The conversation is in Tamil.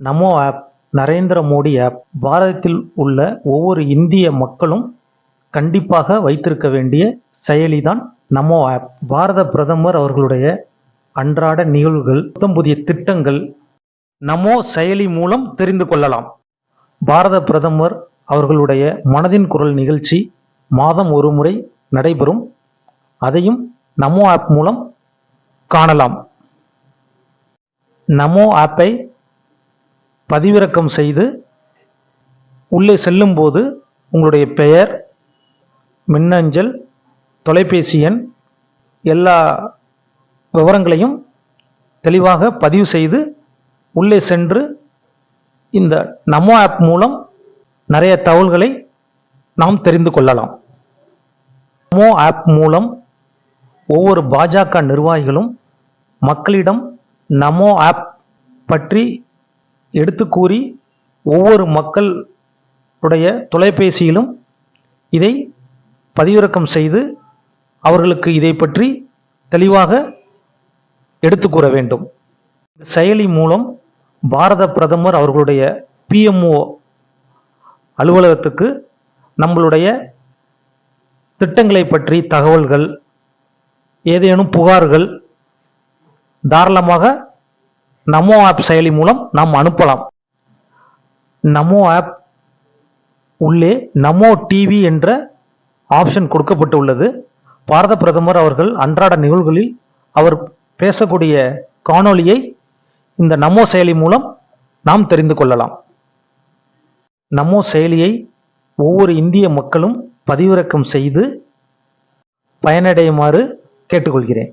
நமோ ஆப் நரேந்திர மோடி ஆப் பாரதத்தில் உள்ள ஒவ்வொரு இந்திய மக்களும் கண்டிப்பாக வைத்திருக்க வேண்டிய செயலிதான் நமோ ஆப் பாரத பிரதமர் அவர்களுடைய அன்றாட நிகழ்வுகள் புத்தம் புதிய திட்டங்கள் நமோ செயலி மூலம் தெரிந்து கொள்ளலாம். பாரத பிரதமர் அவர்களுடைய மனதின் குரல் நிகழ்ச்சி மாதம் ஒரு முறை நடைபெறும். அதையும் நமோ ஆப் மூலம் காணலாம். நமோ ஆப்பை பதிவிறக்கம் செய்து உள்ளே செல்லும்போது உங்களுடைய பெயர் மின்னஞ்சல் தொலைபேசி எண் எல்லா விவரங்களையும் தெளிவாக பதிவு செய்து உள்ளே சென்று இந்த நமோ ஆப் மூலம் நிறைய தகவல்களை நாம் தெரிந்து கொள்ளலாம். நமோ ஆப் மூலம் ஒவ்வொரு பாஜக நிர்வாகிகளும் மக்களிடம் நமோ ஆப் பற்றி எடுத்து கூறி ஒவ்வொரு மக்களுடைய தொலைபேசியிலும் இதை பதிவிறக்கம் செய்து அவர்களுக்கு இதை பற்றி தெளிவாக எடுத்து கூற வேண்டும். செயலி மூலம் பாரத பிரதமர் அவர்களுடைய பிஎம்ஓ அலுவலகத்துக்கு நம்மளுடைய திட்டங்களை பற்றி தகவல்கள் ஏதேனும் புகார்கள் தாராளமாக நமோ ஆப் செயலி மூலம் நாம் அனுப்பலாம். நமோ ஆப் உள்ளே நமோ டிவி என்ற ஆப்ஷன் கொடுக்கப்பட்டுள்ளது. பாரத பிரதமர் அவர்கள் அன்றாட நிகழ்வுகளில் அவர் பேசக்கூடிய காணொளியை இந்த நமோ செயலி மூலம் நாம் தெரிந்து கொள்ளலாம். நமோ செயலியை ஒவ்வொரு இந்திய மக்களும் பதிவிறக்கம் செய்து பயனடையுமாறு கேட்டுக்கொள்கிறேன்.